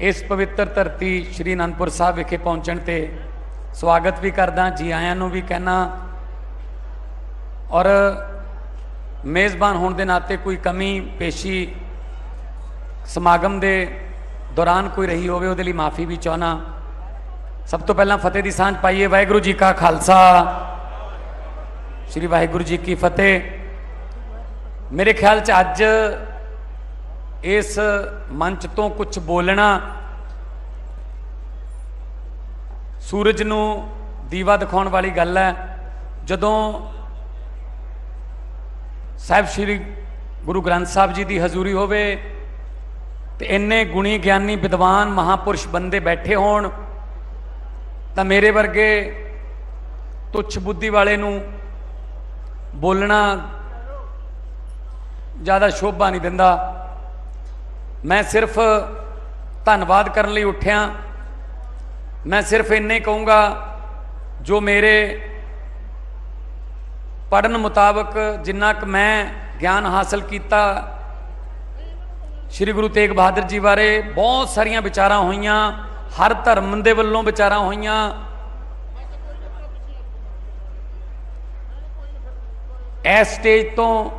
ਇਸ ਪਵਿੱਤਰ ਧਰਤੀ ਸ੍ਰੀ ਅਨੰਦਪੁਰ ਸਾਹਿਬ ਵਿਖੇ ਪਹੁੰਚਣ ਤੇ ਸਵਾਗਤ ਵੀ ਕਰਦਾ, ਜੀ ਆਇਆਂ ਨੂੰ ਵੀ ਕਹਿਣਾ। ਔਰ ਮੇਜ਼ਬਾਨ ਹੋਣ ਦੇ ਨਾਤੇ ਕੋਈ ਕਮੀ, ਪੇਸ਼ੀ ਸਮਾਗਮ ਦੇ ਦੌਰਾਨ ਕੋਈ ਰਹੀ ਹੋਵੇ, ਉਹਦੇ ਲਈ ਮਾਫੀ ਵੀ ਚਾਹਨਾ। ਸਭ ਤੋਂ ਪਹਿਲਾਂ ਫਤਿਹ ਦੀ ਸਾਂਝ ਪਾਈਏ। ਵਾਹਿਗੁਰੂ ਜੀ ਕਾ ਖਾਲਸਾ। ਸ੍ਰੀ ਵਾਹਿਗੁਰੂ ਜੀ ਕੀ ਫਤਿਹ। ਮੇਰੇ ਖਿਆਲ ਚ ਅੱਜ ਇਸ ਮੰਚ ਤੋਂ ਕੁਝ ਬੋਲਣਾ ਸੂਰਜ ਨੂੰ ਦੀਵਾ ਦਿਖਾਉਣ ਵਾਲੀ ਗੱਲ ਹੈ। ਜਦੋਂ ਸਾਹਿਬ ਸ੍ਰੀ ਗੁਰੂ ਗ੍ਰੰਥ ਸਾਹਿਬ ਜੀ ਦੀ ਹਜ਼ੂਰੀ ਹੋਵੇ ਤੇ ਇੰਨੇ ਗੁਣੀ ਗਿਆਨੀ ਵਿਦਵਾਨ ਮਹਾਪੁਰਸ਼ ਬੰਦੇ ਬੈਠੇ ਹੋਣ, ਤਾਂ ਮੇਰੇ ਵਰਗੇ ਤੁੱਛ ਬੁੱਧੀ ਵਾਲੇ ਨੂੰ ਬੋਲਣਾ ਜ਼ਿਆਦਾ ਸ਼ੋਭਾ ਨਹੀਂ ਦਿੰਦਾ। ਮੈਂ ਸਿਰਫ ਧੰਨਵਾਦ ਕਰਨ ਲਈ ਉੱਠਿਆ। ਮੈਂ ਸਿਰਫ ਇੰਨੇ ਕਹੂੰਗਾ, ਜੋ ਮੇਰੇ ਪੜਨ ਮੁਤਾਬਕ ਜਿੰਨਾ ਕੁ ਮੈਂ ਗਿਆਨ ਹਾਸਲ ਕੀਤਾ, ਸ੍ਰੀ ਗੁਰੂ ਤੇਗ ਬਹਾਦਰ ਜੀ ਬਾਰੇ ਬਹੁਤ ਸਾਰੀਆਂ ਵਿਚਾਰਾਂ ਹੋਈਆਂ, ਹਰ ਧਰਮ ਦੇ ਵੱਲੋਂ ਵਿਚਾਰਾਂ ਹੋਈਆਂ। ਇਸ ਸਟੇਜ ਤੋਂ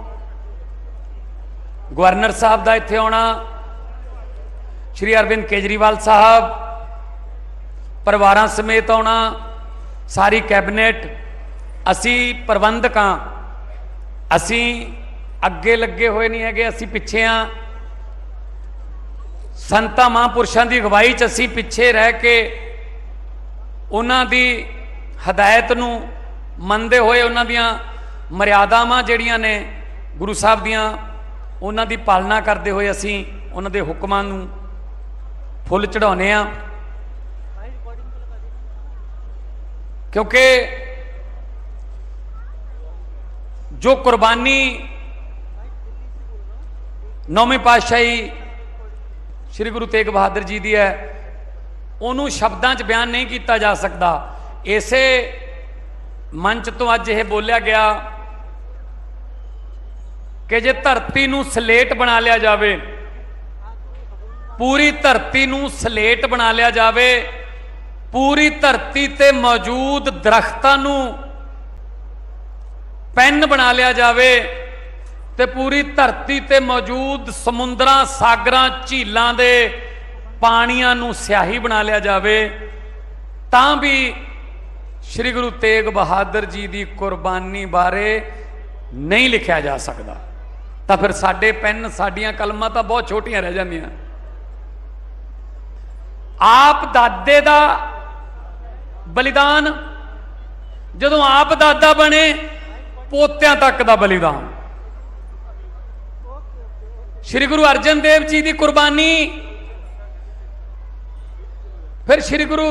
ਗਵਰਨਰ ਸਾਹਿਬ ਦਾ ਇੱਥੇ ਆਉਣਾ ਸ਼੍ਰੀ ਅਰਵਿੰਦ ਕੇਜਰੀਵਾਲ ਸਾਹਿਬ, ਪਰਿਵਾਰਾਂ ਸਮੇਤ ਆਉਣਾ, ਸਾਰੀ ਕੈਬਨਿਟ, ਅਸੀਂ ਪ੍ਰਬੰਧਕਾਂ ਅਸੀਂ ਅੱਗੇ ਲੱਗੇ ਹੋਏ ਨਹੀਂ ਹੈਗੇ, ਅਸੀਂ ਪਿੱਛੇ ਆ ਸੰਤਾਂ ਮਹਾਂਪੁਰਸ਼ਾਂ ਦੀ ਅਗਵਾਈ 'ਚ ਅਸੀਂ ਪਿੱਛੇ ਰਹਿ ਕੇ ਉਹਨਾਂ ਦੀ ਹਦਾਇਤ ਨੂੰ ਮੰਨਦੇ ਹੋਏ ਉਹਨਾਂ ਦੀਆਂ ਮਰਿਆਦਾਵਾਂ ਜਿਹੜੀਆਂ ਨੇ ਗੁਰੂ ਸਾਹਿਬ ਦੀਆਂ, ਉਹਨਾਂ ਦੀ ਪਾਲਣਾ ਕਰਦੇ ਹੋਏ ਅਸੀਂ ਉਹਨਾਂ ਦੇ ਹੁਕਮਾਂ ਨੂੰ ਫੁੱਲ ਚੜਾਉਨੇ ਆ। ਕਿਉਂਕਿ ਜੋ ਕੁਰਬਾਨੀ ਨੌਵੇਂ ਪਾਤਸ਼ਾਹੀ ਸ੍ਰੀ ਗੁਰੂ ਤੇਗ ਬਹਾਦਰ ਜੀ ਦੀ ਹੈ, ਉਹਨੂੰ ਸ਼ਬਦਾਂ 'ਚ ਬਿਆਨ ਨਹੀਂ ਕੀਤਾ ਜਾ ਸਕਦਾ। ਇਸੇ ਮੰਚ ਤੋਂ ਅੱਜ ਇਹ ਬੋਲਿਆ ਗਿਆ ਕਿ ਜੇ ਧਰਤੀ ਨੂੰ ਸਲੇਟ ਬਣਾ ਲਿਆ ਜਾਵੇ ਪੂਰੀ ਧਰਤੀ ਨੂੰ ਸਲੇਟ ਬਣਾ ਲਿਆ ਜਾਵੇ, ਪੂਰੀ ਧਰਤੀ ਤੇ ਮੌਜੂਦ ਦਰਖਤਾਂ ਨੂੰ ਪੈਨ ਬਣਾ ਲਿਆ ਜਾਵੇ ਤੇ ਪੂਰੀ ਧਰਤੀ ਤੇ ਮੌਜੂਦ ਸਮੁੰਦਰਾਂ, ਸਾਗਰਾਂ, ਝੀਲਾਂ ਦੇ ਪਾਣੀਆਂ ਨੂੰ ਸਿਆਹੀ ਬਣਾ ਲਿਆ ਜਾਵੇ। ਤਾਂ ਵੀ ਸ੍ਰੀ ਗੁਰੂ ਤੇਗ ਬਹਾਦਰ ਜੀ ਦੀ ਕੁਰਬਾਨੀ ਬਾਰੇ ਨਹੀਂ ਲਿਖਿਆ ਜਾ ਸਕਦਾ। ਤਾਂ ਫਿਰ ਸਾਡੇ ਪੈਨ, ਸਾਡੀਆਂ ਕਲਮਾਂ ਤਾਂ ਬਹੁਤ ਛੋਟੀਆਂ ਰਹਿ ਜਾਂਦੀਆਂ। ਆਪ ਦਾਦੇ ਦਾ ਬਲੀਦਾਨ, ਜਦੋਂ ਆਪ ਦਾਦਾ ਬਣੇ, ਪੋਤਿਆਂ ਤੱਕ ਦਾ ਬਲੀਦਾਨ। ਸ੍ਰੀ ਗੁਰੂ ਅਰਜਨ ਦੇਵ ਜੀ ਦੀ ਕੁਰਬਾਨੀ, ਫਿਰ ਸ੍ਰੀ ਗੁਰੂ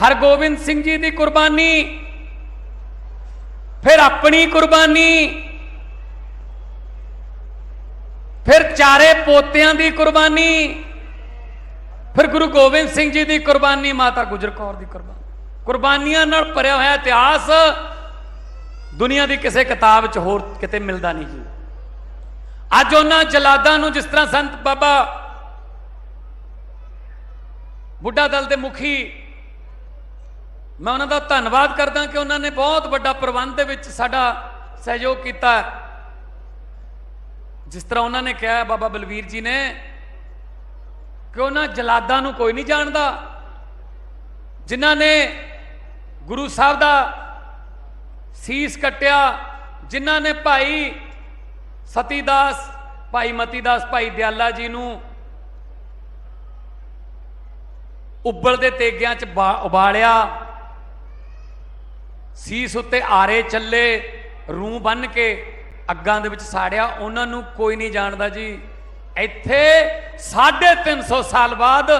ਹਰਗੋਬਿੰਦ ਸਿੰਘ ਜੀ ਦੀ ਕੁਰਬਾਨੀ, ਫਿਰ ਆਪਣੀ ਕੁਰਬਾਨੀ, ਫਿਰ ਚਾਰੇ ਪੋਤਿਆਂ ਦੀ ਕੁਰਬਾਨੀ ਫਿਰ ਗੁਰੂ ਗੋਬਿੰਦ ਸਿੰਘ ਜੀ ਦੀ ਕੁਰਬਾਨੀ ਮਾਤਾ ਗੁਜਰ ਕੌਰ ਦੀ ਕੁਰਬਾਨੀ। ਕੁਰਬਾਨੀਆਂ ਨਾਲ ਭਰਿਆ ਹੋਇਆ ਇਤਿਹਾਸ ਦੁਨੀਆ ਦੀ ਕਿਸੇ ਕਿਤਾਬ 'ਚ ਹੋਰ ਕਿਤੇ ਮਿਲਦਾ ਨਹੀਂ ਜੀ। ਅੱਜ ਉਹਨਾਂ ਜਲਾਦਾਂ ਨੂੰ ਜਿਸ ਤਰ੍ਹਾਂ ਸੰਤ ਬਾਬਾ ਬੁੱਢਾ ਦਲ ਦੇ ਮੁਖੀ, ਮੈਂ ਉਹਨਾਂ ਦਾ ਧੰਨਵਾਦ ਕਰਦਾ ਕਿ ਉਹਨਾਂ ਨੇ ਬਹੁਤ ਵੱਡਾ ਪ੍ਰਬੰਧ ਦੇ ਵਿੱਚ ਸਾਡਾ ਸਹਿਯੋਗ ਕੀਤਾ। ਜਿਸ ਤਰ੍ਹਾਂ ਉਹਨਾਂ ਨੇ ਕਿਹਾ, ਬਾਬਾ ਬਲਵੀਰ ਜੀ ਨੇ ਕਿ ਉਹਨਾਂ ਜਲਾਦਾਂ ਨੂੰ ਕੋਈ ਨਹੀਂ ਜਾਣਦਾ। ਜਿਨ੍ਹਾਂ ਨੇ ਗੁਰੂ ਸਾਹਿਬ ਦਾ ਸੀਸ ਕੱਟਿਆ, ਜਿਨ੍ਹਾਂ ਨੇ ਭਾਈ ਸਤੀਦਾਸ, ਭਾਈ ਮਤੀਦਾਸ, ਭਾਈ ਦਿਆਲਾ ਜੀ ਨੂੰ ਉੱਬਲਦੇ ਤੇਗਿਆਂ 'ਚ ਬਾ- ਉਬਾਲਿਆ, ਸੀਸ ਉੱਤੇ ਆਰੇ ਚੱਲੇ ਰੂਹ ਬੰਨ ਕੇ ਅੱਗਾਂ ਦੇ ਵਿੱਚ ਸਾੜਿਆ, ਉਹਨਾਂ ਨੂੰ ਕੋਈ ਨਹੀਂ ਜਾਣਦਾ ਜੀ। ਇੱਥੇ 350 ਸਾਲ ਬਾਅਦ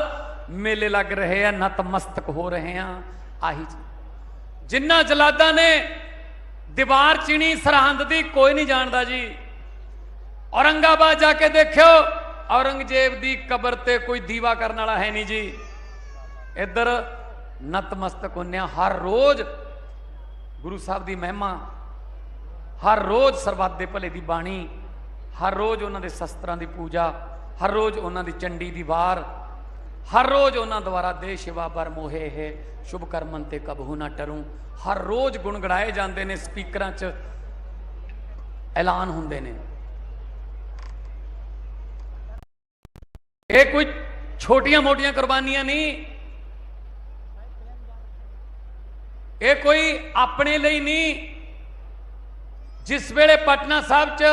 ਮੇਲੇ ਲੱਗ ਰਹੇ ਆ ਨਤਮਸਤਕ ਹੋ ਰਹੇ ਆ, ਆਹੀ ਜੀ ਜਿਨ੍ਹਾਂ ਜਲਾਦਾਂ ਨੇ ਦੀਵਾਰ ਚਿਣੀ ਸਰਹੰਦ ਦੀ, ਕੋਈ ਨਹੀਂ ਜਾਣਦਾ ਜੀ। ਔਰੰਗਾਬਾਦ ਜਾ ਕੇ ਦੇਖਿਓ, ਔਰੰਗਜ਼ੇਬ ਦੀ ਕਬਰ ਤੇ ਕੋਈ ਦੀਵਾ ਕਰਨ ਵਾਲਾ ਹੈ ਨਹੀਂ ਜੀ। ਇੱਧਰ ਨਤਮਸਤਕ ਹੁੰਨਿਆ ਹਰ ਰੋਜ਼ ਗੁਰੂ ਸਾਹਿਬ ਦੀ ਮਹਿਮਾ, ਹਰ ਰੋਜ਼ ਸਰਬੱਤ ਦੇ ਭਲੇ ਦੀ ਬਾਣੀ ਹਰ ਰੋਜ਼ ਉਹਨਾਂ ਦੇ ਸ਼ਸਤਰਾਂ ਦੀ ਪੂਜਾ, ਹਰ ਰੋਜ਼ ਉਹਨਾਂ ਦੀ ਚੰਡੀ ਦੀ ਵਾਰ, ਹਰ ਰੋਜ਼ ਉਹਨਾਂ ਦੁਆਰਾ ਦੇ ਸ਼ਿਵਾ ਬਰ ਮੋਹੇ ਹੈ, ਸ਼ੁਭ ਕਰਮਨ ਤੇ ਕਬਹੂ ਨਾ ਟਰੂ। ਹਰ ਰੋਜ਼ ਗੁਣਗੜਾਏ ਜਾਂਦੇ ਨੇ, ਸਪੀਕਰਾਂ 'ਚ ਐਲਾਨ ਹੁੰਦੇ ਨੇ। ਇਹ ਕੋਈ ਛੋਟੀਆਂ ਮੋਟੀਆਂ ਕੁਰਬਾਨੀਆਂ ਨਹੀਂ। ਇਹ ਕੋਈ ਆਪਣੇ ਲਈ ਨਹੀਂ। ਜਿਸ ਵੇਲੇ ਪਟਨਾ ਸਾਹਿਬ 'ਚ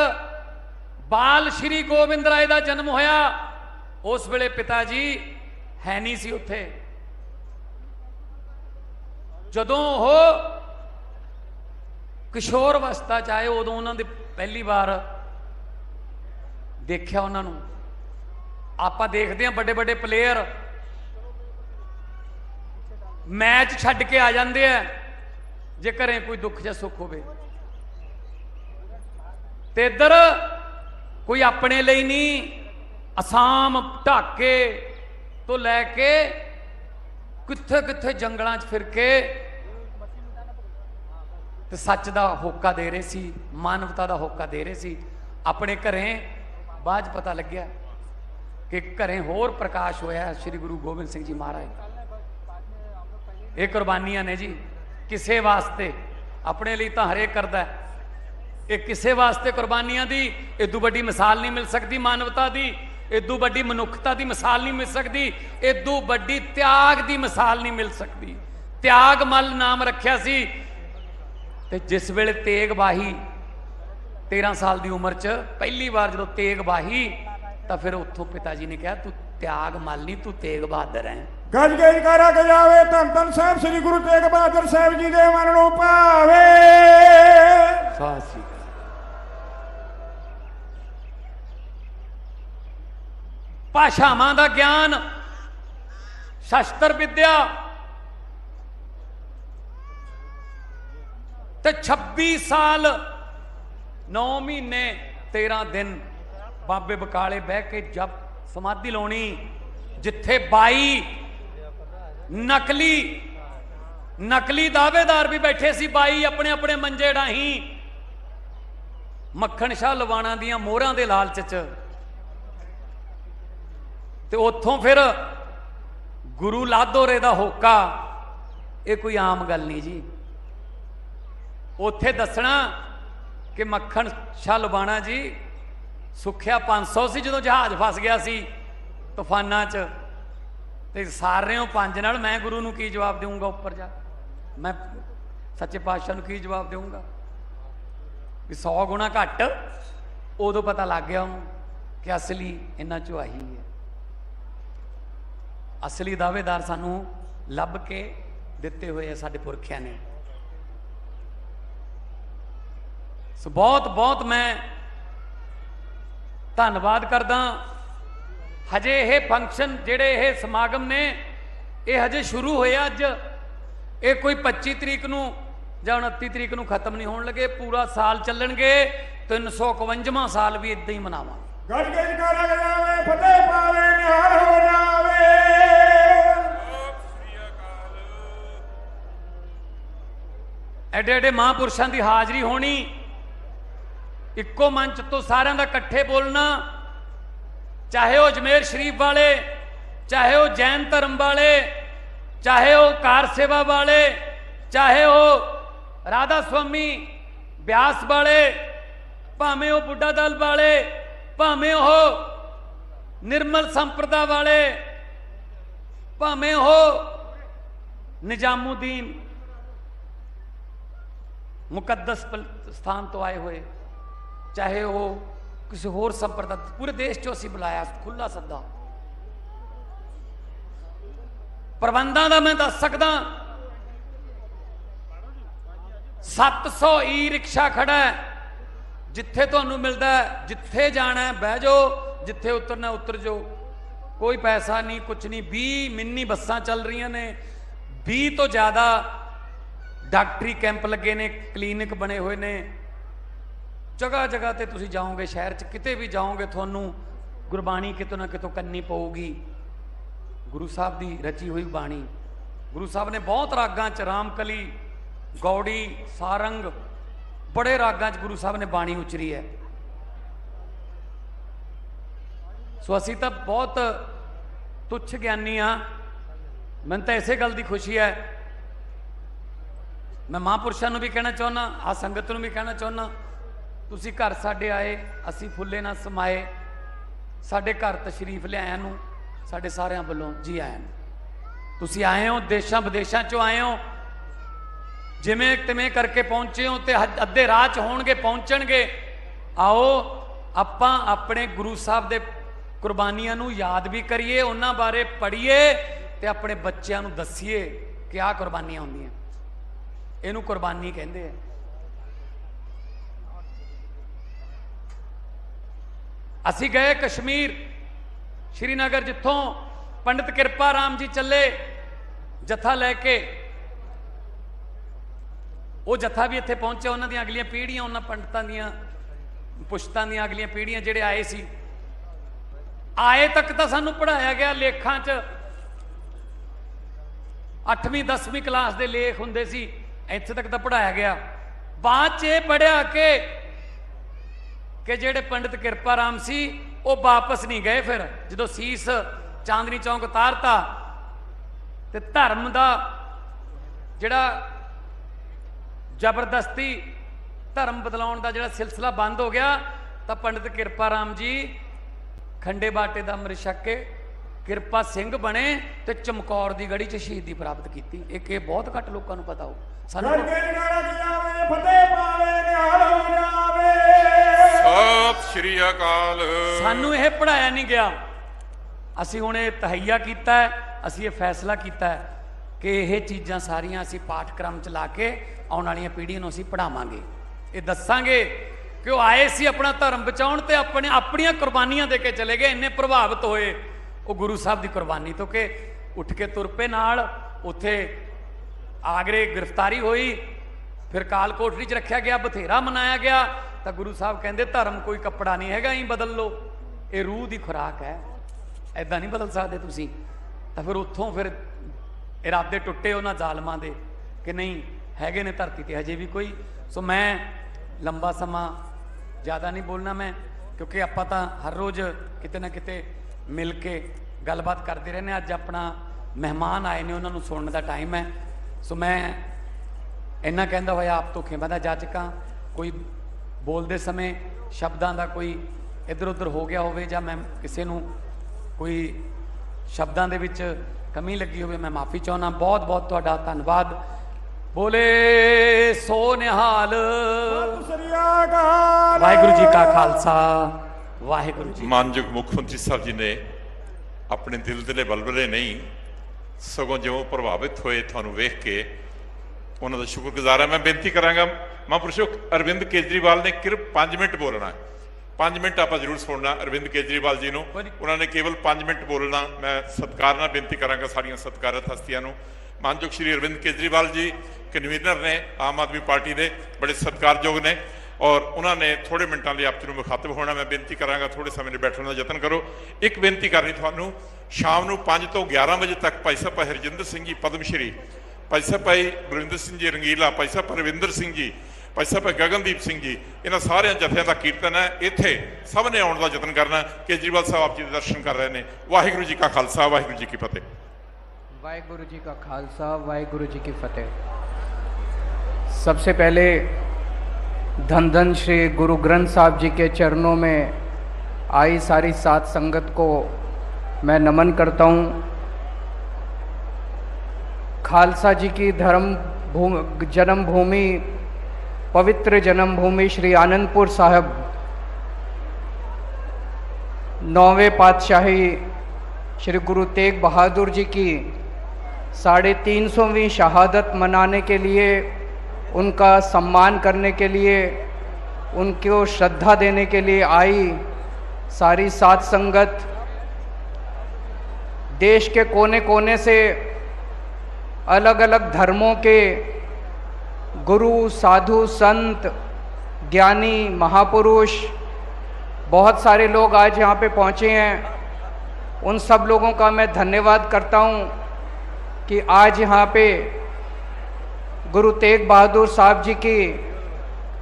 ਬਾਲ ਸ਼੍ਰੀ ਗੋਬਿੰਦ ਰਾਏ ਦਾ ਜਨਮ ਹੋਇਆ। ਉਸ ਵੇਲੇ ਪਿਤਾ ਜੀ ਹੈ ਨਹੀਂ ਸੀ ਉੱਥੇ। ਜਦੋਂ ਉਹ ਕਿਸ਼ੋਰ ਅਵਸਥਾ ਚ ਆਏ, ਉਦੋਂ ਉਹਨਾਂ ਦੇ ਪਹਿਲੀ ਵਾਰ ਦੇਖਿਆ ਉਹਨਾਂ ਨੂੰ। ਆਪਾਂ ਦੇਖਦੇ ਹਾਂ ਵੱਡੇ ਵੱਡੇ ਪਲੇਅਰ ਮੈਚ ਛੱਡ ਕੇ ਆ ਜਾਂਦੇ ਆ, ਜੇ ਘਰੇ ਕੋਈ ਦੁੱਖ ਜਾਂ ਸੁੱਖ ਹੋਵੇ। ਤੇ ਇੱਧਰ ਕੋਈ ਆਪਣੇ ਲਈ ਨਹੀਂ, ਅਸਾਮ ਢਾਕੇ ਤੋਂ ਲੈ ਕੇ ਕਿੱਥੇ ਕਿੱਥੇ ਜੰਗਲਾਂ 'ਚ ਫਿਰ ਕੇ ਤੇ ਸੱਚ ਦਾ ਹੋਕਾ ਦੇ ਰਹੇ ਸੀ, ਮਾਨਵਤਾ ਦਾ ਹੋਕਾ ਦੇ ਰਹੇ ਸੀ। ਆਪਣੇ ਘਰੇ ਬਾਅਦ 'ਚ ਪਤਾ ਲੱਗਿਆ ਕਿ ਘਰੇ ਹੋਰ ਪ੍ਰਕਾਸ਼ ਹੋਇਆ ਸ੍ਰੀ ਗੁਰੂ ਗੋਬਿੰਦ ਸਿੰਘ ਜੀ ਮਹਾਰਾਜ। ਇਹ ਕੁਰਬਾਨੀਆਂ ਨੇ ਜੀ, ਕਿਸੇ ਵਾਸਤੇ ਆਪਣੇ ਲਈ ਤਾਂ ਹਰੇਕ ਕਰਦਾ ਹੈ। ਇਹ ਕਿਸੇ ਵਾਸਤੇ ਕੁਰਬਾਨੀਆਂ ਦੀ ਇਦੋਂ ਵੱਡੀ ਮਿਸਾਲ ਨਹੀਂ ਮਿਲ ਸਕਦੀ ਮਾਨਵਤਾ ਦੀ ਇਦੋਂ ਵੱਡੀ ਮਨੁੱਖਤਾ ਦੀ ਮਿਸਾਲ ਨਹੀਂ ਮਿਲ ਸਕਦੀ ਇਦੋਂ ਵੱਡੀ ਤਿਆਗ ਦੀ ਮਿਸਾਲ ਨਹੀਂ ਮਿਲ ਸਕਦੀ। ਤਿਆਗ ਮਲ ਨਾਮ ਰੱਖਿਆ ਸੀ ਤੇ ਜਿਸ ਵੇਲੇ ਤੇਗ ਬਾਹੀ 13 ਸਾਲ ਦੀ ਉਮਰ 'ਚ ਪਹਿਲੀ ਵਾਰ ਜਦੋਂ ਤੇਗ ਬਾਹੀ ਤਾਂ ਫਿਰ ਉੱਥੋਂ ਪਿਤਾ ਜੀ ਨੇ ਕਿਹਾ ਤੂੰ ਤਿਆਗ ਮਲ ਨਹੀਂ ਤੂੰ ਤੇਗ ਬਹਾਦਰ ਹੈ। ਗੱਜ ਗੇਜ ਕਰਾ ਕੇ ਜਾਵੇ ਧੰਨ ਧੰਨ ਸਾਹਿਬ ਸ੍ਰੀ ਗੁਰੂ ਤੇਗ ਬਹਾਦਰ ਸਾਹਿਬ ਜੀ ਦੇ ਮਨ ਨੂੰ ਭਾਵੇ। ਸਾਸੀ ਭਾਸ਼ਾਵਾਂ ਦਾ ਗਿਆਨ, ਸ਼ਸਤਰ ਵਿਦਿਆ ਤੇ 26 ਸਾਲ 9 ਮਹੀਨੇ 13 ਦਿਨ ਬਾਬੇ ਬਕਾਲੇ ਬਹਿ ਕੇ ਜਪ ਸਮਾਧੀ ਲਾਉਣੀ, ਜਿੱਥੇ 22 ਨਕਲੀ ਨਕਲੀ ਦਾਅਵੇਦਾਰ ਵੀ ਬੈਠੇ ਸੀ 22 ਆਪਣੇ ਆਪਣੇ ਮੰਜੇ ਢਾਹੀਂ ਮੱਖਣ ਸ਼ਾਹ ਲਵਾਣਾ ਦੀਆਂ ਮੋਹਰਾਂ ਦੇ ਲਾਲਚ ਚ। ਤੇ ਉੱਥੋਂ ਫਿਰ ਗੁਰੂ ਲਾਦੋਰੇ ਦਾ ਹੋਕਾ, ਇਹ ਕੋਈ ਆਮ ਗੱਲ ਨਹੀਂ ਜੀ। ਉੱਥੇ ਦੱਸਣਾ ਕਿ ਮੱਖਣ ਸ਼ਾਹ ਲਵਾਣਾ ਜੀ, ਸੁਖਿਆ 500 ਸੀ ਜਦੋਂ ਜਹਾਜ਼ ਫਸ ਗਿਆ ਸੀ ਤੂਫਾਨਾਂ 'ਚ। ਤੇ ਸਾਰਿਆਂ ਪੰਜ ਨਾਲ ਮੈਂ ਗੁਰੂ ਨੂੰ ਕੀ ਜਵਾਬ ਦੇਵਾਂਗਾ ਉੱਪਰ ਜਾ? ਮੈਂ ਸੱਚੇ ਪਾਤਸ਼ਾਹ ਨੂੰ ਕੀ ਜਵਾਬ ਦੇਵਾਂਗਾ ਵੀ 100 ਗੁਣਾ ਘੱਟ, ਉਦੋਂ ਪਤਾ ਲੱਗ ਗਿਆ ਉਹਨੂੰ ਕਿ ਅਸਲੀ ਇਹਨਾਂ ਚੋਂ ਆਹੀ ਹੈ। ਅਸਲੀ ਦਾਅਵੇਦਾਰ ਸਾਨੂੰ ਲੱਭ ਕੇ ਦਿੱਤੇ ਹੋਏ ਆ ਸਾਡੇ ਪੁਰਖਿਆਂ ਨੇ। ਸੋ ਬਹੁਤ ਬਹੁਤ ਮੈਂ ਧੰਨਵਾਦ ਕਰਦਾ। ਹਜੇ ਇਹ ਫੰਕਸ਼ਨ ਜਿਹੜੇ ਇਹ ਸਮਾਗਮ ਨੇ, ਇਹ ਹਜੇ ਸ਼ੁਰੂ ਹੋਇਆ ਅੱਜ। ਇਹ ਕੋਈ 25 ਤਰੀਕ ਨੂੰ ਜਾਂ 29 ਤਰੀਕ ਨੂੰ ਖਤਮ ਨਹੀਂ ਹੋਣ ਲੱਗੇ, ਪੂਰਾ ਸਾਲ ਚੱਲਣਗੇ। 351ਵਾਂ ਸਾਲ ਵੀ ਇਦਾਂ ਹੀ ਮਨਾਵਾਂਗੇ। ਗੱਜ ਗੇਜ ਕਰਾ ਫਤਿਹ ਪਾਵੇ, ਨਿਹਾਲ ਹੋ ਜਾਵੇ। ਐਡੇ ਐਡੇ ਮਹਾਂਪੁਰਸ਼ਾਂ ਦੀ ਹਾਜ਼ਰੀ ਹੋਣੀ। ਇੱਕੋ ਮੰਚ ਤੋਂ ਸਾਰਿਆਂ ਦਾ ਇਕੱਠੇ ਬੋਲਣਾ। ਚਾਹੇ ਉਹ ਅਜਮੇਰ ਸ਼ਰੀਫ ਵਾਲੇ, ਚਾਹੇ ਉਹ ਜੈਨ ਧਰਮ ਵਾਲੇ, ਚਾਹੇ ਉਹ ਕਾਰ ਸੇਵਾ ਵਾਲੇ, ਚਾਹੇ ਉਹ ਰਾਧਾ ਸੁਆਮੀ ਬਿਆਸ ਵਾਲੇ, ਭਾਵੇਂ ਉਹ ਬੁੱਢਾ ਦਲ ਵਾਲੇ, ਭਾਵੇਂ ਉਹ ਨਿਰਮਲ ਸੰਪਰਦਾ ਵਾਲੇ, ਭਾਵੇਂ ਉਹ ਨਿਜ਼ਾਮੂਦੀਨ ਮੁਕੱਦਸ ਸਥਾਨ ਤੋਂ ਆਏ ਹੋਏ। ਚਾਹੇ ਉਹ ਕਿਸੇ ਹੋਰ ਸੰਪਰਦਾ, ਪੂਰੇ ਦੇਸ਼ ਚੋਂ ਅਸੀਂ ਬੁਲਾਇਆ ਖੁੱਲਾ ਸੱਦਾ। ਪ੍ਰਬੰਧਾਂ ਦਾ ਮੈਂ ਦੱਸ ਸਕਦਾ 700 ਈ ਰਿਕਸ਼ਾ ਖੜਾ ਹੈ। ਜਿੱਥੇ ਤੁਹਾਨੂੰ ਮਿਲਦਾ ਜਿੱਥੇ ਜਾਣਾ ਬਹਿ ਜਾਓ, ਜਿੱਥੇ ਉਤਰਨਾ ਉਤਰ ਜਾਓ। ਕੋਈ ਪੈਸਾ ਨਹੀਂ ਕੁਝ ਨਹੀਂ 20 ਮਿੰਨੀ ਬੱਸਾਂ ਚੱਲ ਰਹੀਆਂ ਨੇ। 20 ਤੋਂ ਜ਼ਿਆਦਾ ਡਾਕਟਰੀ ਕੈਂਪ ਲੱਗੇ ਨੇ, ਕਲੀਨਿਕ ਬਣੇ ਹੋਏ ਨੇ। ਜਗ੍ਹਾ ਜਗ੍ਹਾ ਤੇ ਤੁਸੀਂ ਜਾਓਗੇ, ਸ਼ਹਿਰ 'ਚ ਕਿਤੇ ਵੀ ਜਾਓਗੇ, ਤੁਹਾਨੂੰ ਗੁਰਬਾਣੀ ਕਿਤੋਂ ਨਾ ਕਿਤੋਂ ਕੰਨੀ ਪਊਗੀ। ਗੁਰੂ ਸਾਹਿਬ ਦੀ ਰਚੀ ਹੋਈ ਬਾਣੀ। ਗੁਰੂ ਸਾਹਿਬ ਨੇ ਬਹੁਤ ਰਾਗਾਂ 'ਚ ਰਾਮਕਲੀ, ਗੌੜੀ, ਸਾਰੰਗ, ਬੜੇ ਰਾਗਾਂ 'ਚ ਗੁਰੂ ਸਾਹਿਬ ਨੇ ਬਾਣੀ ਉਚਰੀ ਹੈ। ਸੋ ਅਸੀਂ ਤਾਂ ਬਹੁਤ ਤੁੱਛ ਗਿਆਨੀ ਆ ਮੈਨੂੰ ਤਾਂ ਇਸੇ ਗੱਲ ਦੀ ਖੁਸ਼ੀ ਹੈ ਮੈਂ ਮਹਾਂਪੁਰਸ਼ਾਂ ਨੂੰ ਵੀ ਕਹਿਣਾ ਚਾਹੁੰਦਾ ਆ ਸੰਗਤ ਨੂੰ ਵੀ ਕਹਿਣਾ ਚਾਹੁੰਦਾ ਤੁਸੀਂ ਘਰ ਸਾਡੇ ਆਏ, ਅਸੀਂ ਫੁੱਲੇ ਨਾ ਸਮਾਏ, ਸਾਡੇ ਘਰ ਤਸ਼ਰੀਫ ਲਿਆਇਆ ਨੂੰ, ਸਾਡੇ ਸਾਰਿਆਂ ਵੱਲੋਂ ਜੀ ਆਇਆਂ ਨੂੰ। ਤੁਸੀਂ ਆਏ ਹੋ, ਦੇਸ਼ਾਂ ਵਿਦੇਸ਼ਾਂ ਚੋਂ ਆਏ ਹੋ, ਜਿਵੇਂ ਤਿਵੇਂ ਕਰਕੇ ਪਹੁੰਚੇ ਹੋ ਤੇ ਅੱਧੇ ਰਾਹ ਚ ਹੋਣਗੇ, ਪਹੁੰਚਣਗੇ, ਆਓ ਆਪਾਂ ਆਪਣੇ ਗੁਰੂ ਸਾਹਿਬ ਦੇ ਕੁਰਬਾਨੀਆਂ ਨੂੰ ਯਾਦ ਵੀ ਕਰੀਏ, ਉਹਨਾਂ ਬਾਰੇ ਪੜ੍ਹੀਏ ਤੇ ਆਪਣੇ ਬੱਚਿਆਂ ਨੂੰ ਦੱਸੀਏ ਕਿ ਆਹ ਕੁਰਬਾਨੀਆਂ ਹੁੰਦੀਆਂ। ਇਹਨੂੰ ਕੁਰਬਾਨੀ ਕਹਿੰਦੇ ਆ। ਅਸੀਂ ਗਏ ਕਸ਼ਮੀਰ, ਸ਼੍ਰੀਨਗਰ ਜਿੱਥੋਂ ਪੰਡਿਤ ਕਿਰਪਾ ਰਾਮ ਜੀ ਚੱਲੇ, ਜਥਾ ਲੈ ਕੇ। ਉਹ ਜਥਾ ਵੀ ਇੱਥੇ ਪਹੁੰਚਿਆ, ਉਹਨਾਂ ਦੀਆਂ ਅਗਲੀਆਂ ਪੀੜ੍ਹੀਆਂ, ਉਹਨਾਂ ਪੰਡਤਾਂ ਦੀਆਂ, ਪੁਸ਼ਤਾਂ ਦੀਆਂ ਅਗਲੀਆਂ ਪੀੜ੍ਹੀਆਂ ਜਿਹੜੇ ਆਏ ਸੀ। ਆਏ ਤੱਕ ਤਾਂ ਸਾਨੂੰ ਪੜਾਇਆ ਗਿਆ ਲੇਖਾਂ 'ਚ। 8ਵੀਂ 10ਵੀਂ ਕਲਾਸ ਦੇ ਲੇਖ ਹੁੰਦੇ ਸੀ। ਇੱਥੇ ਤੱਕ ਤਾਂ ਪੜਾਇਆ ਗਿਆ। ਬਾਅਦ 'ਚ ਇਹ ਪੜਿਆ ਕਿ ਕਿ ਜਿਹੜੇ ਪੰਡਿਤ ਕਿਰਪਾ ਰਾਮ ਸੀ, ਉਹ ਵਾਪਸ ਨਹੀਂ ਗਏ ਫਿਰ। ਜਦੋਂ ਸੀਸ ਚਾਂਦਨੀ ਚੌਂਕ ਉਤਾਰਤਾ, ਤੇ ਧਰਮ ਦਾ ਜਿਹੜਾ ਜ਼ਬਰਦਸਤੀ ਧਰਮ ਬਦਲਾਉਣ ਦਾ ਜਿਹੜਾ ਸਿਲਸਿਲਾ ਬੰਦ ਹੋ ਗਿਆ, ਤਾਂ ਪੰਡਿਤ ਕਿਰਪਾ ਰਾਮ ਜੀ ਖੰਡੇ ਬਾਟੇ ਦਾ ਅੰਮ੍ਰਿਤ ਛੱਕ ਕੇ ਕਿਰਪਾ ਸਿੰਘ ਬਣੇ ਤੇ ਚਮਕੌਰ ਦੀ ਗੜੀ 'ਚ ਸ਼ਹੀਦੀ ਪ੍ਰਾਪਤ ਕੀਤੀ। ਇੱਕ ਇਹ ਬਹੁਤ ਘੱਟ ਲੋਕਾਂ ਨੂੰ ਪਤਾ ਹੋ ਸਾਨੂੰ ਕਰਕੇ ਜਗਾਰਾ ਕੀ ਜਾਵੇ ਫਤਿਹ ਪਾਵੇ ਨਿਹਾਲ ਹੋ ਜਾਵੇ। ਸਤਿ ਸ਼੍ਰੀ ਅਕਾਲ। ਸਾਨੂੰ ਇਹ ਪੜਾਇਆ ਨਹੀਂ ਗਿਆ। ਅਸੀਂ ਹੁਣ ਇਹ ਤਹਈਆ ਕੀਤਾ ਹੈ ਅਸੀਂ ਇਹ ਫੈਸਲਾ ਕੀਤਾ ਹੈ ਕਿ ਇਹ ਚੀਜ਼ਾਂ ਸਾਰੀਆਂ ਅਸੀਂ ਪਾਠਕ੍ਰਮ ਚ ਲਾ ਕੇ ਆਉਣ ਵਾਲੀਆਂ ਪੀੜ੍ਹੀਆਂ ਨੂੰ ਅਸੀਂ ਪੜਾਵਾਂਗੇ ਇਹ ਦੱਸਾਂਗੇ ਕਿ ਉਹ ਆਏ ਸੀ ਆਪਣਾ ਧਰਮ ਬਚਾਉਣ ਤੇ ਆਪਣੇ ਆਪਣੀਆਂ ਕੁਰਬਾਨੀਆਂ ਦੇ ਕੇ ਚਲੇ ਗਏ ਇੰਨੇ ਪ੍ਰਭਾਵਿਤ ਹੋਏ। ਉਹ ਗੁਰੂ ਸਾਹਿਬ ਦੀ ਕੁਰਬਾਨੀ ਤੋਂ ਕਿ ਉੱਠ ਕੇ ਤੁਰ ਪਏ ਨਾਲ, ਉੱਥੇ ਆਗਰੇ ਗ੍ਰਿਫਤਾਰੀ ਹੋਈ, ਫਿਰ ਕਾਲ ਕੋਠੜੀ 'ਚ ਰੱਖਿਆ ਗਿਆ, ਬਥੇਰਾ ਮਨਾਇਆ ਗਿਆ, ਤਾਂ ਗੁਰੂ ਸਾਹਿਬ ਕਹਿੰਦੇ, ਧਰਮ ਕੋਈ ਕੱਪੜਾ ਨਹੀਂ ਹੈਗਾ ਹੀ ਬਦਲ ਲਓ। ਇਹ ਰੂਹ ਦੀ ਖੁਰਾਕ ਹੈ। ਐਦਾਂ ਨਹੀਂ ਬਦਲ ਸਕਦੇ ਤੁਸੀਂ। ਤਾਂ ਫਿਰ ਉੱਥੋਂ ਫਿਰ ਇਰਾਦੇ ਟੁੱਟੇ ਉਹਨਾਂ ਜ਼ਾਲਮਾਂ ਦੇ ਕਿ ਨਹੀਂ, ਹੈਗੇ ਨੇ ਧਰਤੀ ਤੇ ਹਜੇ ਵੀ ਕੋਈ। ਸੋ ਮੈਂ ਲੰਬਾ ਸਮਾਂ ਜ਼ਿਆਦਾ ਨਹੀਂ ਬੋਲਣਾ ਮੈਂ, ਕਿਉਂਕਿ ਆਪਾਂ ਤਾਂ ਹਰ ਰੋਜ਼ ਕਿਤੇ ਨਾ ਕਿਤੇ ਮਿਲ ਕੇ ਗੱਲਬਾਤ ਕਰਦੇ ਰਹਿੰਦੇ ਹਾਂ। ਅੱਜ ਆਪਣਾ ਮਹਿਮਾਨ ਆਏ ਨੇ, ਉਹਨਾਂ ਨੂੰ ਸੁਣਨ ਦਾ ਟਾਈਮ ਹੈ। ਸੋ ਮੈਂ ਇੰਨਾ ਕਹਿੰਦਾ ਹੋਇਆ, ਆਪ ਧੋਖੇਬਾਜ਼ਾ ਜਾਚਕਾਂ ਕੋਈ ਬੋਲਦੇ ਸਮੇਂ ਸ਼ਬਦਾਂ ਦਾ ਕੋਈ ਇੱਧਰ ਉੱਧਰ ਹੋ ਗਿਆ ਹੋਵੇ ਜਾਂ ਮੈਂ ਕਿਸੇ ਨੂੰ ਕੋਈ ਸ਼ਬਦਾਂ ਦੇ ਵਿੱਚ ਕਮੀ ਲੱਗੀ ਹੋਵੇ, ਮੈਂ ਮਾਫੀ ਚਾਹੁੰਦਾ। ਬਹੁਤ ਬਹੁਤ ਤੁਹਾਡਾ ਧੰਨਵਾਦ। ਬੋਲੇ, ਸੋ ਨਿਹਾਲ। ਸਤਿ ਵਾਹਿਗੁਰੂ ਜੀ ਕਾ ਖਾਲਸਾ। ਵਾਹਿਗੁਰੂ ਜੀ। ਮਾਨਯੋਗ ਮੁੱਖ ਮੰਤਰੀ ਸਾਹਿਬ ਜੀ ਨੇ ਆਪਣੇ ਦਿਲ ਦਿਲੇ ਬਲਬਲੇ ਨਹੀਂ ਸਗੋਂ ਜਿਉਂ ਪ੍ਰਭਾਵਿਤ ਹੋਏ ਤੁਹਾਨੂੰ ਵੇਖ ਕੇ ਉਹਨਾਂ ਦਾ ਸ਼ੁਕਰਗੁਜ਼ਾਰ ਹਾਂ। ਮੈਂ ਬੇਨਤੀ ਕਰਾਂਗਾ ਮਹਾਂਪੁਰਸ਼ੋ ਅਰਵਿੰਦ ਕੇਜਰੀਵਾਲ ਨੇ ਕਿਰਪ 5 ਮਿੰਟ ਬੋਲਣਾ ਹੈ। 5 ਮਿੰਟ ਆਪਾਂ ਜ਼ਰੂਰ ਸੁਣਨਾ ਅਰਵਿੰਦ ਕੇਜਰੀਵਾਲ ਜੀ ਨੂੰ। ਉਹਨਾਂ ਨੇ ਕੇਵਲ 5 ਮਿੰਟ ਬੋਲਣਾ। ਮੈਂ ਸਤਿਕਾਰ ਨਾਲ ਬੇਨਤੀ ਕਰਾਂਗਾ ਸਾਰੀਆਂ ਸਤਿਕਾਰਤ ਹਸਤੀਆਂ ਨੂੰ। ਮਾਨਯੋਗ ਸ਼੍ਰੀ ਅਰਵਿੰਦ ਕੇਜਰੀਵਾਲ ਜੀ ਕਨਵੀਨਰ ਨੇ ਆਮ ਆਦਮੀ ਪਾਰਟੀ ਦੇ ਬੜੇ ਸਤਿਕਾਰਯੋਗ ਨੇ। ਔਰ ਉਹਨਾਂ ਨੇ ਥੋੜੇ ਮਿੰਟਾਂ ਲਈ ਆਪ ਜੀ ਨੂੰ ਮੁਖਾਤਬ ਹੋਣਾ ਮੈਂ ਬੇਨਤੀ ਕਰਾਂਗਾ ਥੋੜੇ ਸਮੇਂ ਲਈ ਬੈਠਣ ਦਾ ਯਤਨ ਕਰੋ ਇੱਕ ਬੇਨਤੀ ਕਰਨੀ ਤੁਹਾਨੂੰ ਸ਼ਾਮ ਨੂੰ 5 ਤੋਂ 11 ਵਜੇ ਤੱਕ ਭਾਈ ਸਾਹਿਬ ਭਾਈ ਹਰਜਿੰਦਰ ਸਿੰਘ ਜੀ ਪਦਮ ਸ਼੍ਰੀ ਭਾਈ ਸਾਹਿਬ ਭਾਈ ਗੁਰਿੰਦਰ ਸਿੰਘ ਜੀ ਰੰਗੀਲਾ ਭਾਈ ਸਾਹਿਬ ਪਰਵਿੰਦਰ ਸਿੰਘ ਜੀ ਭਾਈ ਸਾਹਿਬ ਭਾਈ ਗਗਨਦੀਪ ਸਿੰਘ ਜੀ ਇਹਨਾਂ ਸਾਰਿਆਂ ਜਥਿਆਂ ਦਾ ਕੀਰਤਨ ਹੈ ਇੱਥੇ ਸਭ ਨੇ ਆਉਣ ਦਾ ਯਤਨ ਕਰਨਾ ਹੈ। ਕੇਜਰੀਵਾਲ ਸਾਹਿਬ ਆਪ ਜੀ ਦੇ ਦਰਸ਼ਨ ਕਰ ਰਹੇ ਨੇ ਵਾਹਿਗੁਰੂ ਜੀ ਕਾ ਖਾਲਸਾ ਵਾਹਿਗੁਰੂ ਜੀ ਕੀ ਫਤਿਹ वाहिगुरु जी का खालसा वाहिगुरु जी की फतेह सबसे पहले धन धन श्री गुरु ग्रंथ साहब जी के चरणों में आई सारी सात संगत को मैं नमन करता हूँ। खालसा जी की धर्म भूमि जन्मभूमि, पवित्र जन्मभूमि श्री आनंदपुर साहब, नौवें पातशाही श्री गुरु तेग बहादुर जी की साढ़े तीन सौवीं शहादत मनाने के लिए उनका सम्मान करने के लिए, उनको श्रद्धा देने के लिए आई सारी सात संगत। देश के कोने कोने से अलग अलग धर्मों के गुरु, साधु, संत, ज्ञानी, महापुरुष, बहुत सारे लोग आज यहाँ पे पहुँचे हैं। उन सब लोगों का मैं धन्यवाद करता हूँ कि आज यहाँ पे गुरु तेग बहादुर साहब जी की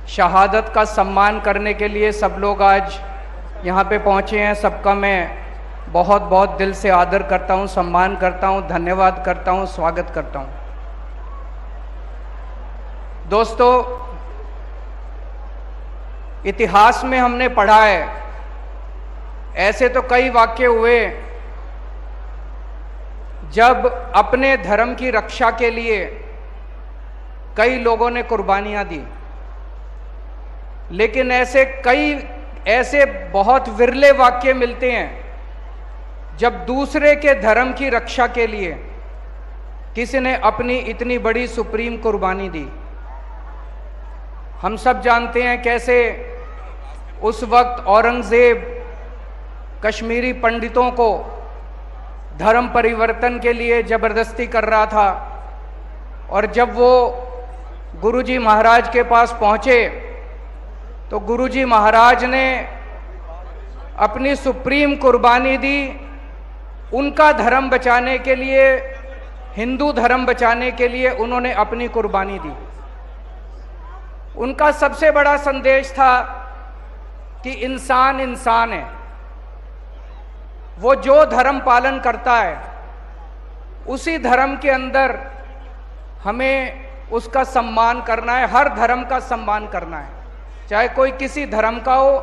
शहादत का सम्मान करने के लिए सब लोग आज यहाँ पे पहुँचे हैं। सबका मैं बहुत बहुत दिल से आदर करता हूँ, सम्मान करता हूँ, धन्यवाद करता हूँ, स्वागत करता हूँ। दोस्तों, इतिहास में हमने पढ़ा है, ऐसे तो कई वाक्य हुए, जब अपने धर्म की रक्षा के लिए कई लोगों ने कुर्बानियाँ दी। लेकिन ऐसे कई, ऐसे बहुत विरले वाक्य मिलते हैं, जब दूसरे के धर्म की रक्षा के लिए किसी ने अपनी इतनी बड़ी सुप्रीम कुर्बानी दी। हम सब जानते हैं कैसे उस वक्त औरंगज़ेब कश्मीरी पंडितों को धर्म परिवर्तन के लिए ज़बरदस्ती कर रहा था और जब वो गुरुजी महाराज के पास पहुँचे तो गुरुजी महाराज ने अपनी सुप्रीम कुर्बानी दी उनका धर्म बचाने के लिए, हिंदू धर्म बचाने के लिए उन्होंने अपनी कुर्बानी दी। उनका सबसे बड़ा संदेश था कि इंसान इंसान है। वो जो धर्म पालन करता है, उसी धर्म के अंदर हमें उसका सम्मान करना है, हर धर्म का सम्मान करना है। चाहे कोई किसी धर्म का हो,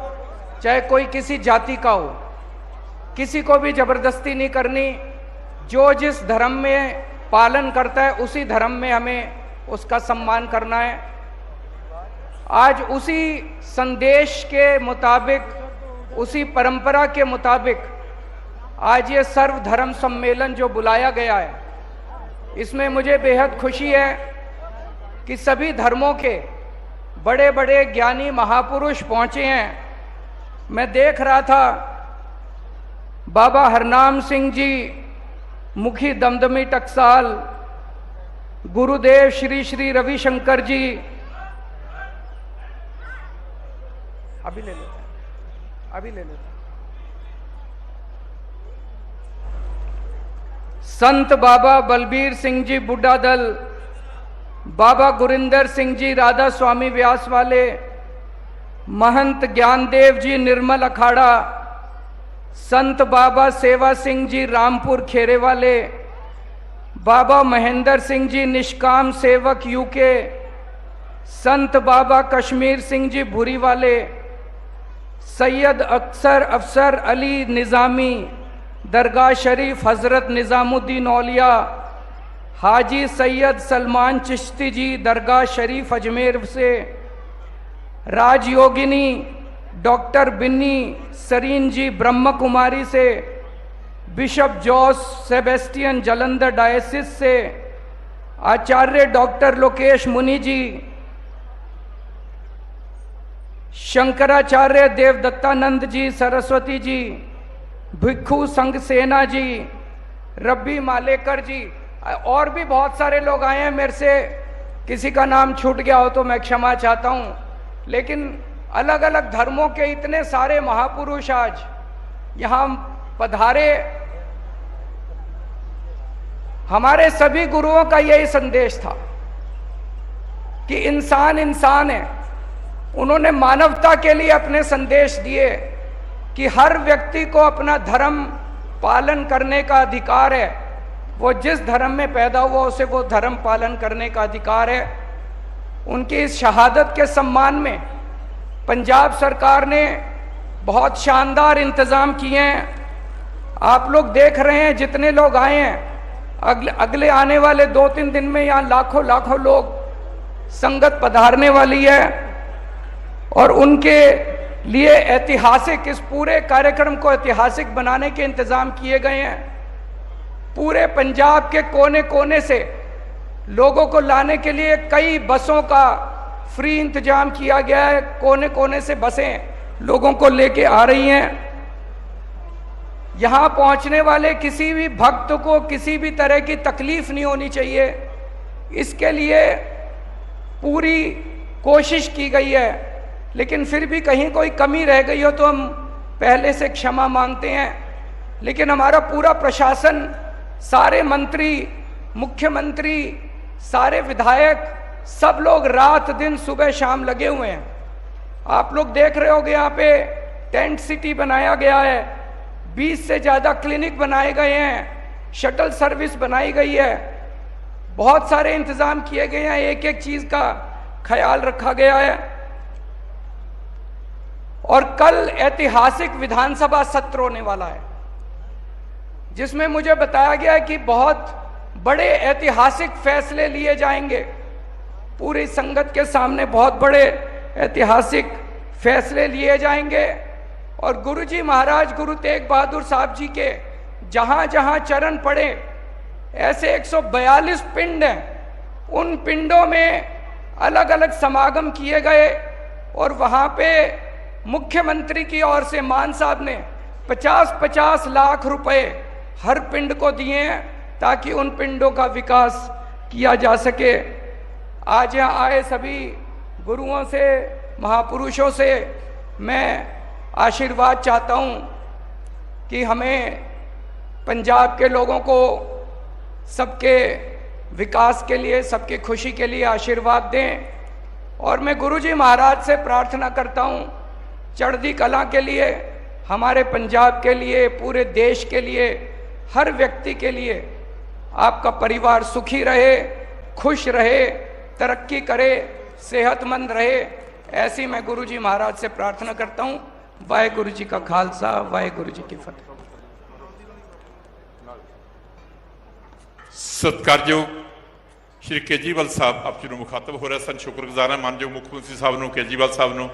चाहे कोई किसी जाति का हो, किसी को भी ज़बरदस्ती नहीं करनी। जो जिस धर्म में पालन करता है, उसी धर्म में हमें उसका सम्मान करना है। आज उसी संदेश के मुताबिक, उसी परंपरा के मुताबिक, आज ये सर्वधर्म सम्मेलन जो बुलाया गया है, इसमें मुझे बेहद खुशी है कि सभी धर्मों के बड़े बड़े ज्ञानी महापुरुष पहुँचे हैं। मैं देख रहा था, बाबा हरनाम सिंह जी, मुखी दमदमी टकसाल, गुरुदेव श्री श्री रविशंकर जी। अभी ले लेते अभी ले लेते संत बाबा बलबीर सिंह जी, बुड्ढा दल बाबा गुरिंदर सिंह जी राधा स्वामी व्यास वाले, महंत ज्ञानदेव जी, निर्मल अखाड़ा, संत बाबा सेवा सिंह जी, रामपुर खेरे वाले, बाबा महेंद्र सिंह जी, निष्काम सेवक यूके, संत बाबा कश्मीर सिंह जी, भूरी वाले, सैयद अक्सर अफसर अली निज़ामी, दरगाह शरीफ हज़रत निज़ामुद्दीन औलिया हाजी सैयद सलमान चिश्ती जी दरगाह शरीफ अजमेर से, राजयोगिनी डॉक्टर बिन्नी सरीन जी ब्रह्म कुमारी से, bishop Jose Sebastian Jalandhar diocese से, आचार्य डॉक्टर लोकेश मुनि जी, शंकराचार्य देवदत्तानंद जी, सरस्वती जी, भिक्खू संघ सेना जी, रब्बी मालेकर जी और भी बहुत सारे लोग आए हैं, मेरे से किसी का नाम छूट गया हो तो मैं क्षमा चाहता हूँ। लेकिन अलग अलग धर्मों के इतने सारे महापुरुष आज यहाँ पधारे। हमारे सभी गुरुओं का यही संदेश था कि इंसान इंसान है। उन्होंने मानवता के लिए अपने संदेश दिए कि हर व्यक्ति को अपना धर्म पालन करने का अधिकार है। वो जिस धर्म में पैदा हुआ, उसे वो धर्म पालन करने का अधिकार है। उनकी इस शहादत के सम्मान में पंजाब सरकार ने बहुत शानदार इंतज़ाम किए हैं। आप लोग देख रहे हैं, जितने लोग आए हैं अगले अगले आने वाले दो तीन दिन में यहाँ लाखों लाखों लोग संगत पधारने वाली है और उनके लिए ऐतिहासिक, इस पूरे कार्यक्रम को ऐतिहासिक बनाने के इंतज़ाम किए गए हैं। पूरे पंजाब के कोने कोने से लोगों को लाने के लिए कई बसों का फ्री इंतज़ाम किया गया है। कोने कोने से बसें लोगों को लेके आ रही हैं। यहाँ पहुँचने वाले किसी भी भक्त को किसी भी तरह की तकलीफ़ नहीं होनी चाहिए। इसके लिए पूरी कोशिश की गई है। लेकिन फिर भी कहीं कोई कमी रह गई हो तो हम पहले से क्षमा मांगते हैं। लेकिन हमारा पूरा प्रशासन सारे मंत्री, मुख्यमंत्री, सारे विधायक, सब लोग रात दिन सुबह शाम लगे हुए हैं। आप लोग देख रहे होगे यहाँ पे टेंट सिटी बनाया गया है। 20 से ज़्यादा क्लिनिक बनाए गए हैं। शटल सर्विस बनाई गई है। बहुत सारे इंतज़ाम किए गए हैं। एक एक चीज़ का ख्याल रखा गया है। और कल ऐतिहासिक विधानसभा सत्र होने वाला है। जिसमें मुझे बताया गया कि बहुत बड़े ऐतिहासिक फैसले लिए जाएँगे। पूरी संगत के सामने बहुत बड़े ऐतिहासिक फैसले लिए जाएँगे। और गुरुजी महाराज गुरु तेग बहादुर साहब जी के जहाँ जहाँ चरण पड़े, ऐसे 142 पिंड हैं। उन पिंडों में अलग अलग समागम किए गए और वहाँ पे मुख्यमंत्री की ओर से मान साहब ने 50-50 लाख रुपए हर पिंड को दिए हैं ताकि उन पिंडों का विकास किया जा सके। आज यहाँ आए सभी गुरुओं से, महापुरुषों से मैं आशीर्वाद चाहता हूँ कि हमें पंजाब के लोगों को सबके विकास के लिए, सबकी खुशी के लिए आशीर्वाद दें। और मैं गुरुजी महाराज से प्रार्थना करता हूँ, चढ़दी कला के लिए, हमारे पंजाब के लिए, पूरे देश के लिए हर व्यक्ति के लिए आपका परिवार सुखी रहे खुश रहे तरक्की करे सेहतमंद रहे ऐसी मैं गुरुजी महाराज से प्रार्थना करता हूँ वाहे गुरु जी का खालसा वाहे गुरु जी की फतेह ਸਤਿਕਾਰਯੋਗ ਸ਼੍ਰੀ ਕੇਜੀਵਾਲ ਸਾਹਿਬ ਆਪ ਜੀ ਨੂੰ ਮੁਖਾਤਬ ਹੋ ਰਿਹਾ ਸਨ ਸ਼ੁਕਰਗੁਜ਼ਾਰ ਹਾਂ ਮਾਨਯੋਗ ਮੁੱਖ ਮੰਤਰੀ ਸਾਹਿਬ ਨੂੰ ਕੇਜੀਵਾਲ ਸਾਹਿਬ ਨੂੰ